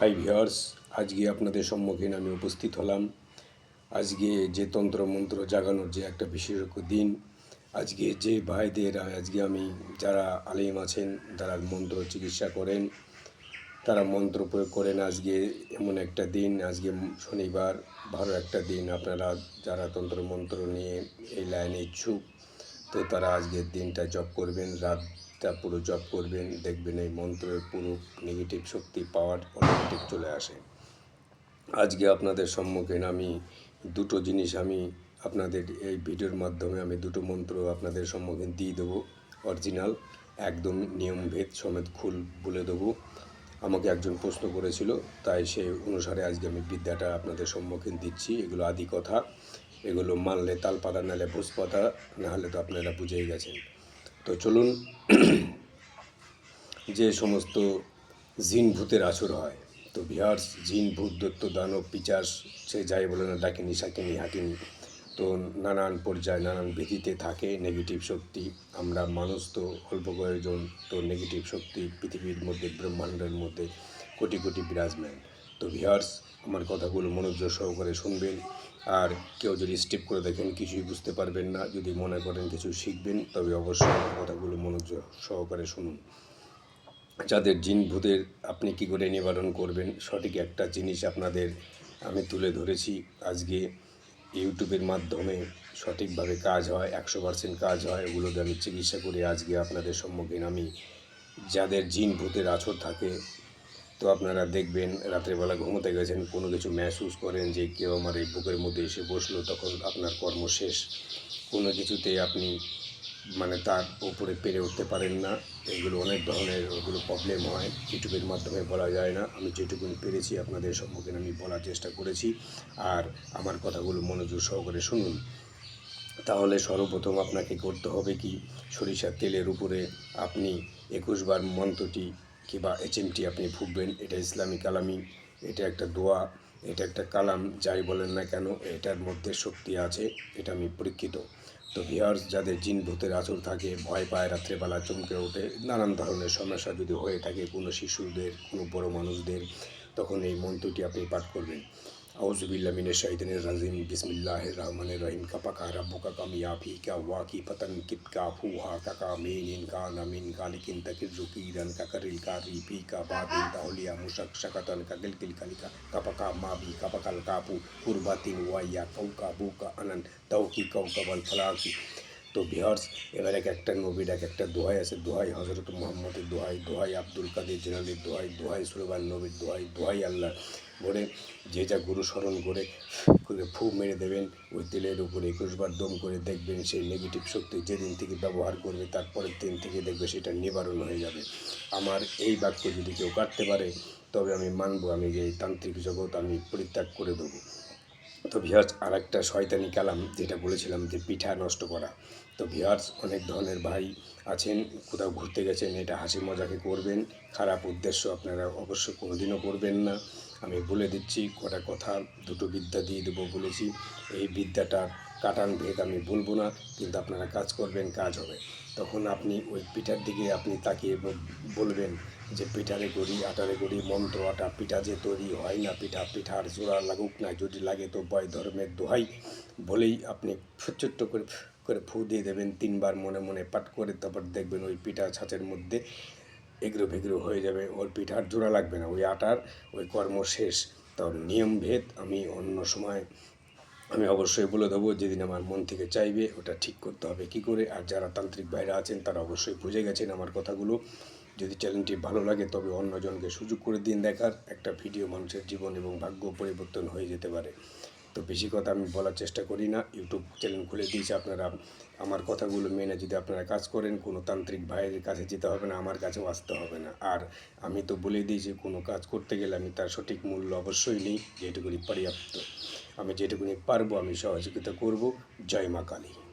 High viewers আজকে আপনাদের সম্মুখীন আমি উপস্থিত হলাম। আজকে যে তন্ত্র মন্ত্র জাগানোর যে একটা বিশেষজ্ঞ দিন, আজকে যে ভাইদের, আজকে আমি যারা আলিম আছেন, যারা মন্ত্র চিকিৎসা করেন, তারা মন্ত্র প্রয়োগ করেন আজকে এমন একটা দিন। আজকে শনিবার, ভালো একটা দিন। আপনারা যারা তন্ত্র মন্ত্র নিয়ে এই লাইনে ইচ্ছুক, তো তারা আজকের দিনটা জপ করবেন। রাতটা পুরো জপ করবেন, দেখবেন এই মন্ত্রের পুরো নেগেটিভ শক্তি পাওয়ার অটোমেটিক চলে আসে। আজকে আপনাদের সম্মুখীন আমি দুটো জিনিস আমি আপনাদের এই ভিডিওর মাধ্যমে আমি দুটো মন্ত্র আপনাদের সম্মুখীন দিয়ে দেবো। অরিজিনাল, একদম নিয়মভেদ সমেত খুল বলে দেবো। আমাকে একজন প্রশ্ন করেছিল, তাই সেই অনুসারে আজকে আমি বিদ্যাটা আপনাদের সম্মুখীন দিচ্ছি। এগুলো আদি কথা, এগুলো মানলে তালপাতা নাহলে ভোজপাতা না হলে তো আপনারা বুঝেই গেছেন। তো চলুন, যে সমস্ত জিন ভূতের আচর হয়, তো বিহার জিন ভূত, দত্ত, দানব পিচাস সে যাই বলে না ডাকিনি শাকিনি হাকিনি তো নানান পর্যায়ে, নানান ভীতিতে থাকে নেগেটিভ শক্তি। আমরা মানুষ তো, অল্প কয়েকজন তো নেগেটিভ শক্তি, পৃথিবীর মধ্যে, ব্রহ্মাণ্ডের মধ্যে কোটি কোটি বিরাজমান। তো ভিহার্স আমার কথাগুলো মনোযোগ সহকারে শুনবেন। আর কেউ যদি স্টেপ করে দেখেন, কিছুই বুঝতে পারবেন না। যদি মনে করেন কিছু শিখবেন, তবে অবশ্যই আমার কথাগুলো মনোযোগ সহকারে শুনুন। যাদের জিন ভূতের, আপনি কি করে নিবারণ করবেন? সঠিক একটা জিনিস আপনাদের আমি তুলে ধরেছি। আজকে ইউটিউবের মাধ্যমে সঠিকভাবে কাজ হয়, একশো পার্সেন্ট কাজ হয়। ওগুলোতে আমি চিকিৎসা করে আজকে আপনাদের সম্মুখীন আমি। যাদের জিন ভূতের আছর থাকে তো আপনারা দেখবেন রাত্রেবেলা ঘুমোতে গেছেন, কোনো কিছু মেহসুস করেন যে কেউ আমার এই বুকের মধ্যে এসে বসল, তখন আপনার কর্ম শেষ। কোনো কিছুতে আপনি মানে তার উপরে পেরে উঠতে পারেন না। এগুলো অনেক ধরনের, ওগুলো প্রবলেম হয়। ইউটিউবের মাধ্যমে বলা যায় না। আমি যেটুকুনি পেরেছি আপনাদের সম্মুখীন আমি বলার চেষ্টা করেছি। আর আমার কথাগুলো মনোযোগ সহকারে শুনুন। তাহলে সর্বপ্রথম আপনাকে করতে হবে কি? সরিষার তেলের উপরে আপনি একুশ বার মন্ত্রটি কিংবা টি আপনি ফুটবেন এটা ইসলামী কালামি এটা একটা দোয়া, এটা একটা কালাম, যাই বলেন না কেন, এটার মধ্যে শক্তি আছে, এটা আমি পরীক্ষিত। তো ভিয়ার্স যাদের জিন ভূতের আচর থাকে, ভয় পায়, রাত্রেবেলা চমকে ওঠে, নানান ধরনের সমস্যা যদি হয়ে থাকে কোনো শিশুদের, কোনো বড় মানুষদের, তখন এই মন্ত্রটি আপনি পাঠ করবেন। अवज़बिल्लिनशादीम बसमीम का पका रबू का कामयाबी का वाकी पतन कित का फूहा का कामीन इनका नमीन का लिकिन तकिन का करिल का रीपी का बाबिन ताउलिया मुशक शकतन का गिल किल कली का कपका माबी कपकल कापू कुर्बातिन वाया कऊ का बू का अनन तव की कऊ कबल फला की তো বিহার্স এবার এক একটা নবীর এক একটা দোহাই আছে, দোহাই হজরত মোহাম্মদের দোহাই দোহাই আব্দুল কাদের জেনালির দোহাই দোহাই সুরবান নবীর দোহাই দোহাই আল্লাহ বলে যে যা গুরু স্মরণ করে ফু মেরে দেবেন, ওই তেলের উপরে একুশবার দম করে দেখবেন সেই নেগেটিভ শক্তি যেদিন থেকে ব্যবহার করবে তারপরের দিন থেকে দেখবে সেটা নিবারণ হয়ে যাবে। আমার এই বাক্য যদি কেউ কাটতে পারে, তবে আমি মানবো, আমি যে এই তান্ত্রিক জগৎ আমি পরিত্যাগ করে দেবো। তো ভিহার্স আর একটা শয়তানি কালাম যেটা বলেছিলাম যে পিঠা নষ্ট করা। তো ভিহার্স অনেক ধরনের ভাই আছেন, কোথাও ঘুরতে গেছেন, এটা হাসি মজাকে করবেন, খারাপ উদ্দেশ্য আপনারা অবশ্য কোনোদিনও করবেন না। আমি বলে দিচ্ছি, কটা কথা, দুটো বিদ্যা দিয়ে দেবো বলেছি, এই বিদ্যাটার কাটান ভেদ আমি বলব না, কিন্তু আপনারা কাজ করবেন, কাজ হবে। তখন আপনি ওই পিঠার দিকে আপনি তাকিয়ে বলবেন যে পিঠারে গড়ি, আটারে গড়ি, মন্ত্র, আটা পিঠা যে তৈরি হয় না, পিঠা, পিঠার জোড়া লাগুক না, যদি লাগে তো বয় ধর্মের দোহাই বলেই আপনি ছোট্ট করে করে ফু দিয়ে দেবেন। তিনবার মনে মনে পাঠ করে তারপর দেখবেন ওই পিঠা ছাঁচের মধ্যে এগরো ভেগরো হয়ে যাবে। ওর পিঠার জোড়া লাগবে না, ওই আটার ওই কর্ম শেষ। তার নিয়মভেদ আমি অন্য সময় আমি অবশ্যই বলে দেবো, যেদিন আমার মন থেকে চাইবে ওটা ঠিক করতে হবে। কি করে? আর যারা তান্ত্রিক ভাইরা আছেন তারা অবশ্যই বুঝে গেছেন আমার কথাগুলো। যদি চ্যানেলটি ভালো লাগে, তবে অন্যজনকে সুযোগ করে দিন দেখার। একটা ভিডিও মানুষের জীবন এবং ভাগ্য পরিবর্তন হয়ে যেতে পারে। তো বেশি কথা আমি বলার চেষ্টা করি না। ইউটিউব চ্যানেল খুলে দিয়েছি আপনারা। আমার কথাগুলো মেনে যদি আপনারা কাজ করেন, কোনো তান্ত্রিক ভাইয়ের কাছে যেতে হবে না, আমার কাছেও আসতে হবে না। আর আমি তো বলে দিয়েছি কোনো কাজ করতে গেলে আমি তার সঠিক মূল্য অবশ্যই নেই, যেটুকুনি পর্যাপ্ত। আমি যেটুকুনি পারব, আমি সহযোগিতা করব। জয় মা কালী।